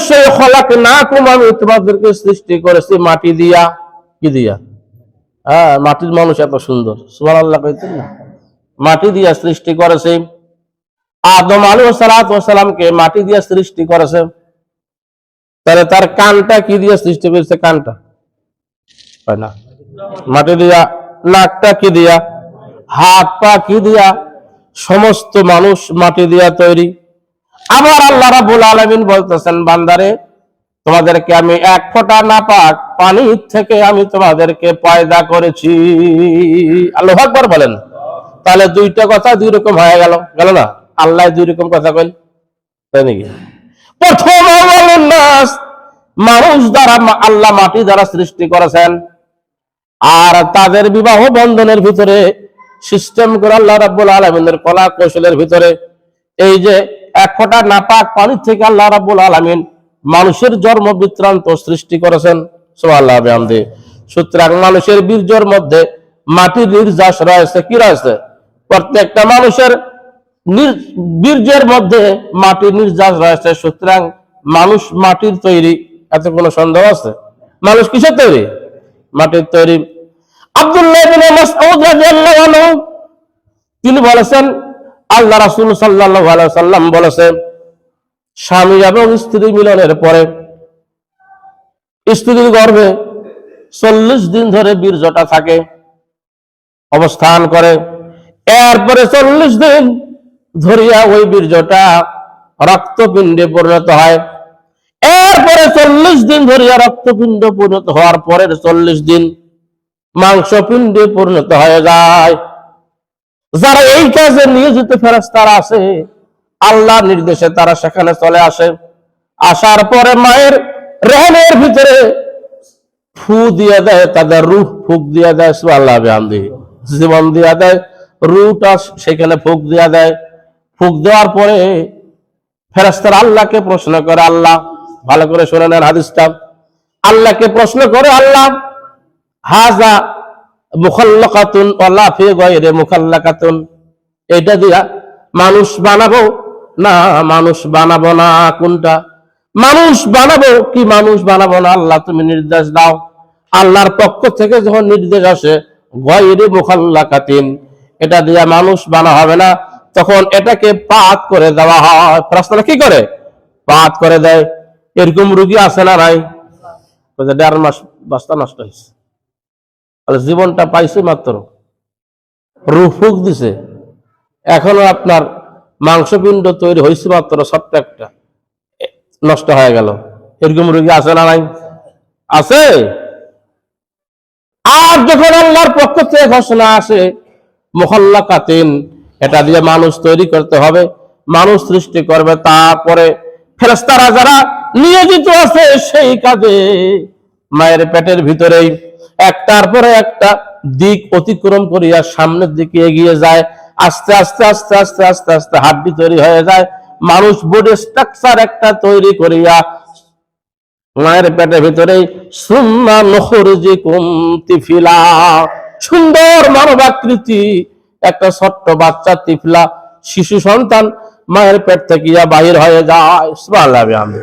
অবশ্যই খলাক না কুম আমি তোমাদেরকে সৃষ্টি করেছি, মাটি দিয়া। কি দিয়া? হ্যাঁ মাটির মানুষ এত সুন্দর। সুমান আল্লাহ মাটি দিয়া সৃষ্টি করেছে। আদম আলু মাটি দিয়া সৃষ্টি করেছে। তাহলে তার কানটা কি দিয়ে সৃষ্টি করেছে? কানটা। না। মাটি দিয়া, নাকটা কি দিয়া? হাত পা কি দিয়া? সমস্ত মানুষ মাটি দিয়া তৈরি। আবার আল্লাহ রাবুল আলমিন বলতেছেন, বান্দারে, তোমাদেরকে আমি এক ফোঁটা না পাক পানি থেকে আমি তোমাদেরকে পয়দা করেছি। আল্লাহ আকবর বলেন। তাহলে দুইটা কথা দুই রকম হয়ে গেল। গেল না? আল্লাহ দুই রকম কথা কইল। তাই নাকি? প্রথম মানুষ দ্বারা আল্লাহ মাটি দ্বারা সৃষ্টি করেছেন। আর তাদের বিবাহ বন্ধনের ভিতরে সিস্টেম করে আল্লাহ রাব্বুল আলমিনের কলা কৌশলের ভিতরে এই যে এক ফোঁটা নাপাক পানি থেকে আল্লাহ রাব্বুল আলমিন মানুষের জন্ম বৃত্তান্ত সৃষ্টি করেছেন। সোয়াল্লাহ আমদি সুতরাং মানুষের বীর্যর মধ্যে মাটির নির্যাস রয়েছে। কি রয়েছে? প্রত্যেকটা মানুষের বীর্যের মধ্যে মাটির নির্যাস রয়েছে। সুতরাং মানুষ মাটির তৈরি, এত কোনো সন্দেহ আছে? মানুষ কিসের তৈরি? মাটির তৈরি। আব্দুল্লাহ তিনি বলেছেন আল্লাহ রাসূল আলাইহি সাল্লাম বলেছেন স্বামী এবং স্ত্রী মিলনের পরে স্ত্রীর গর্ভে চল্লিশ দিন ধরে বীর্যটা থাকে, অবস্থান করে। এরপরে চল্লিশ দিন ধরিয়া ওই বীর্যটা রক্তপিণ্ডে পরিণত হয়। এরপরে চল্লিশ দিন ধরিয়া রক্তপিণ্ড পরিণত হওয়ার পরের চল্লিশ দিন মাংসপিণ্ডে পরিণত হয়ে যায়। যারা এই কাজে নিয়োজিত ফেরস্তারা আছে আল্লাহ নির্দেশে তারা সেখানে চলে আসে। আসার পরে মায়ের রেহনের ভিতরে ফু দিয়ে দেয়, তাদের রুহ ফুক দিয়ে দেয় আল্লাহ জীবন দিয়া দেয় রুটা সেখানে ফুক দিয়া দেয়। ফুক দেওয়ার পরে ফেরাস্তার আল্লাহকে প্রশ্ন করে, আল্লাহ, ভালো করে শুনে নেন হাদিসটা। আল্লাহকে প্রশ্ন করে, আল্লাহ, হাজা মুখাল্লাকাতুন ওয়ালা ফি গায়রি মুখাল্লাকাতুন। এটা দিয়া মানুষ বানাবো? না, মানুষ বানাবো না। কোনটা? মানুষ বানাবো? কি মানুষ বানাবো না? আল্লাহ তুমি নির্দেশ দাও। আল্লাহর পক্ষ থেকে যখন নির্দেশ আসে, গয়রে মুখাল্লাকাতিন, এটা দিয়া মানুষ বানা হবে না। তখন এটাকে পাত করে দেওয়া হয়। প্রশ্নটা কি করে? পাত করে দেয়। এরকম রুগী আছে না নাই? দেড় মাস বাস্তা নষ্ট হয়েছে। তাহলে জীবনটা পাইছে মাত্র। রুফুক দিছে। এখনও আপনার মাংসপিণ্ড তৈরি হয়েছে মাত্র ছোট্ট একটা। নষ্ট হয়ে গেল। এরকম রোগী আছে না নাই? আছে? আর যখন আল্লাহর পক্ষ থেকে ঘোষণা আসে মহল্লা কাতিন এটা দিয়ে মানুষ তৈরি করতে হবে, মানুষ সৃষ্টি করবে, তারপরে ফেরেস্তারা যারা নিয়োজিত আছে সেই কাজে, মায়ের পেটের ভিতরেই একটার পরে একটা দিক অতিক্রম করিয়া সামনের দিকে এগিয়ে যায়। আস্তে আস্তে আস্তে আস্তে আস্তে আস্তে হাড্ডি তৈরি হয়ে যায়। মানুষ বডি স্ট্রাকচার একটা তৈরি করিয়া মায়ের পেটের ভিতরে সুন্না নখরজি তিফিলা। সুন্দর মানবাকৃতি, একটা ছোট্ট বাচ্চা তিফলা। শিশু সন্তান মায়ের পেট থেকে বাহির হয়ে যায়। আমি